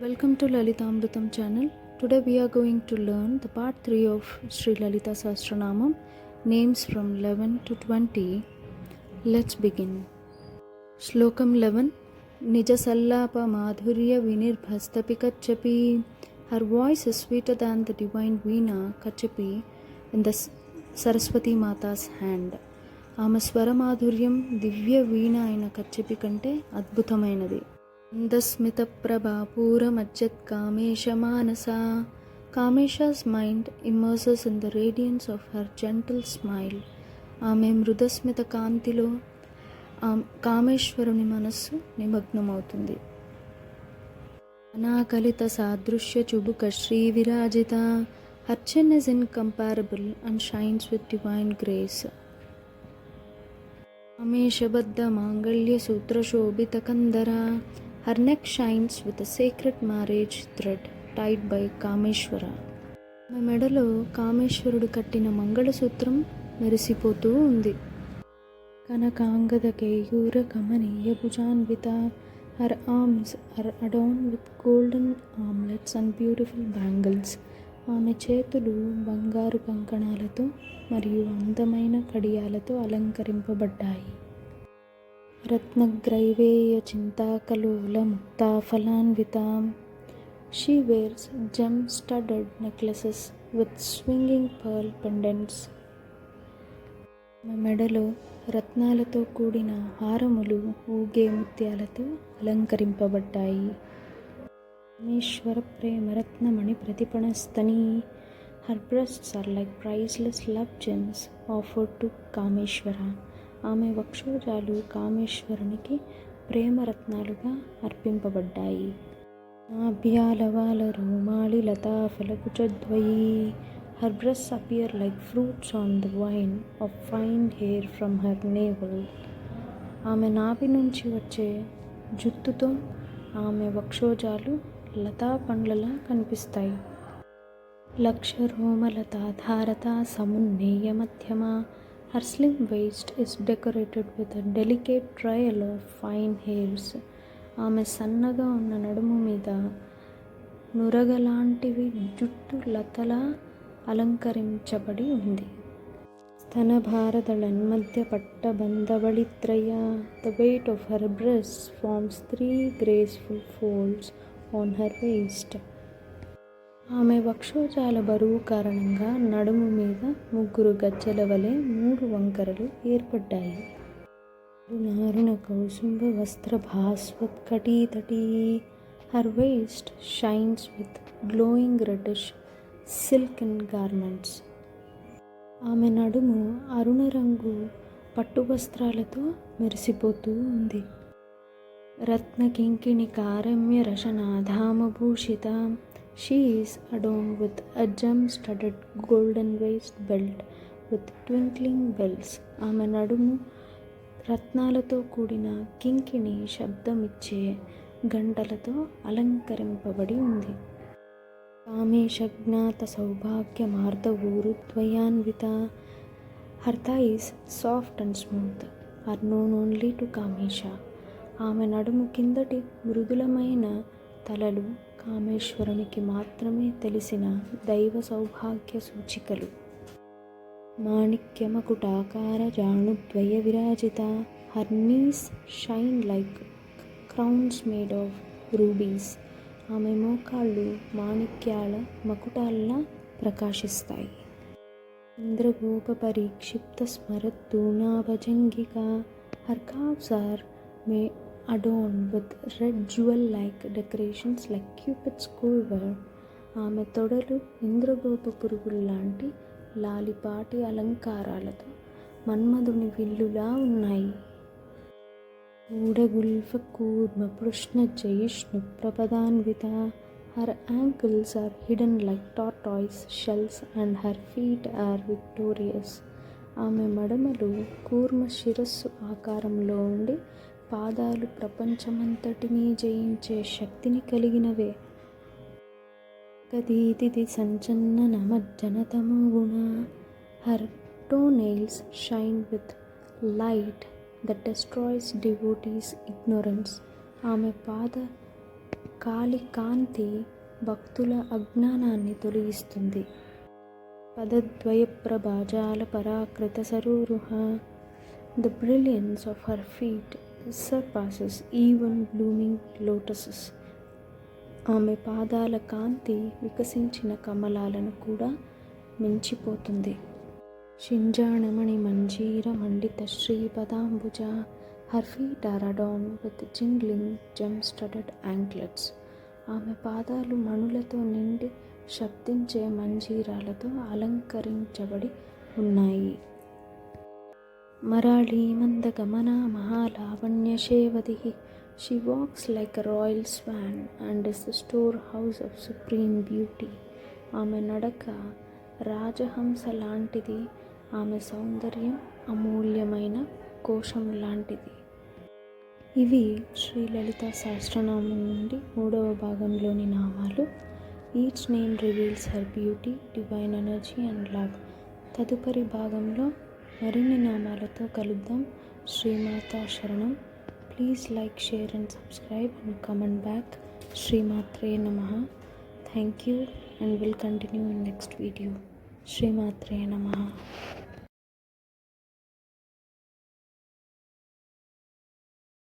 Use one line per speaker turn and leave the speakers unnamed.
Welcome to Lalitamrutam channel. Today we are going to learn the part 3 of Sri Lalita Sahasranamam names from 11 to 20. Let's begin. Slokam 11 Nijasallapa Madhurya Vinirbhastapi Kachapi. Her voice is sweeter than the divine Veena Kachapi in the S- Saraswati Mata's hand. ఆమె స్వరమాధుర్యం దివ్య వీణ అయిన కచ్చిపి కంటే అద్భుతమైనది అందస్మిత ప్రభాపూరమజ్జత్ కామేశ మానస Kamesha's mind immerses in the radiance of her gentle smile ఆమె మృదస్మిత కాంతిలో కామేశ్వరుని మనస్సు నిమగ్నమవుతుంది. అనాకలిత సాదృశ్య చుబుక శ్రీ Virajitha her chin is incomparable and shines with divine grace అమేషబద్ధ మాంగళ్య సూత్రశోభిత కందర. Her neck shines with sacred marriage thread tied by Kameshwara ఆమె మెడలో కామేశ్వరుడు కట్టిన మంగళసూత్రం మెరిసిపోతూ ఉంది. కనకాంగద కేయూర కమనీయ భుజాన్విత. Her arms are adorned with golden armlets and beautiful bangles ఆమె చేతులు బంగారు కంకణాలతో మరియు అందమైన కడియాలతో అలంకరింపబడ్డాయి. రత్నగ్రైవేయ చింతాకలోల ముక్తాఫలాన్విత she wears gem studded necklaces with swinging pearl pendants ఆమె మెడలో రత్నాలతో కూడిన హారములు ఊగే ముత్యాలతో అలంకరింపబడ్డాయి. పరమేశ్వర ప్రేమరత్నమణి ప్రతిపణస్తని. Her breasts are like priceless love gems offered to Kameshwara. ఆమె వక్షోజాలు కామేశ్వరునికి ప్రేమరత్నాలుగా అర్పింపబడ్డాయి. నాభ్యాలవాల రోమాళి లతా ఫలకుచద్వయీ her breasts appear like fruits on the vine of fine hair from her navel. ఆమె నాభి నుంచి వచ్చే జుత్తుతో ఆమె వక్షోజాలు లతా పండ్లలా కనిపిస్తాయి. లక్ష రోమలతాధారత సమున్నేయ మధ్యమ her slim waist is decorated with a delicate trail of fine hairs ఆమె సన్నగా ఉన్న నడుము మీద నురగలాంటివి జుట్టు లతలా అలంకరించబడి ఉంది ಸ್ತನಭಾರದಳನ್ಮಧ್ಯ ಪಟ್ಟಬಂಧವಳಿತ್ರಯ the weight of her breast forms three graceful folds on her waist ఆమె వక్షోజాల బరువు కారణంగా నడుము మీద ముగ్గురు గజ్జెల వలె మూడు వంకరలు ఏర్పడ్డాయి. నారుణ కౌసుంబ వస్త్ర భాస్వత్కటీతటీ her waist shines with glowing reddish silk and garments. ఆమె నడుము అరుణ రంగు పట్టు వస్త్రాలతో మెరిసిపోతూ ఉంది. రత్న కింకిణి కారమ్య She is adorned with a gem studded golden waist belt with twinkling bells. ఆమె నడుము రత్నాలతో కూడిన కింకిణి శబ్దమిచ్చే గంటలతో అలంకరింపబడి ఉంది. కామేశజ్ఞాత సౌభాగ్యమార్త ఊరుద్వయాన్విత her is soft and smooth are known only to Kamesha ఆమె నడుము కిందటి మృదులమైన తలలు కామేశ్వరునికి మాత్రమే తెలిసిన దైవ సౌభాగ్య సూచికలు. మాణిక్యమకుటాకార జాణుద్వయ Virajitha her knees shine like crowns made of rubies. ఆమె మోకాళ్ళు మాణిక్యాల మకుటాల్లా ప్రకాశిస్తాయి. ఇంద్రగోప పరిక్షిప్త స్మరత్తూనాభజంగిక her calves are may adorned with red jewel like decorations like Cupid's quiver ఆమె తొడలు ఇంద్రగోప పురుగులు లాంటి లాలిపాటి అలంకారాలతో మన్మధుని విల్లులా ఉన్నాయి. ఊడగుల్ఫ కూర్మ పృష్ణ జయిష్ణు ప్రపదాన్విత. Her ankles are hidden like tortoise shells and her feet are victorious ఆమె మడమలు కూర్మ శిరస్సు ఆకారంలో ఉండి పాదాలు ప్రపంచమంతటినీ జయించే శక్తిని కలిగినవే. కదీతిది సంచన్న నమజ్జనతమో గుణ. Her toenails shine with light that destroys devotees ignorance. ఆమె పాద కాలి కాంతి భక్తుల అజ్ఞానాన్ని తొలగిస్తుంది. పదద్వయ ప్రభాజాల పరాకృత సరూరుహ. The brilliance of her feet surpasses even blooming lotuses ఆమె పాదాల కాంతి వికసించిన కమలాలను కూడా మించిపోతుంది. షింజాణమణి మంజీర మండిత శ్రీపదాంబుజ her feet are adorned with jingling gem studded anklets ఆమె పాదాలు మణులతో నిండి శబ్దించే మంజీరాలతో అలంకరించబడి ఉన్నాయి. మరాళీ మందగమన మహాలావణ్య శేవది. She walks like royal swan and is the storehouse of supreme beauty ఆమె నడక రాజహంస లాంటిది. ఆమె సౌందర్యం అమూల్యమైన కోశం లాంటిది. ఇవి శ్రీ లలిత సహస్రనామం నుండి మూడవ భాగంలోని నామాలు. Each name reveals her beauty divine energy and love తదుపరి భాగంలో మరిన్ని నామాలతో కలుద్దాం. శ్రీమాతా శరణం. Please like share and subscribe and comment back. శ్రీమాత్రే నమ. Thank you and will continue in next video. శ్రీమాత్రే నమ.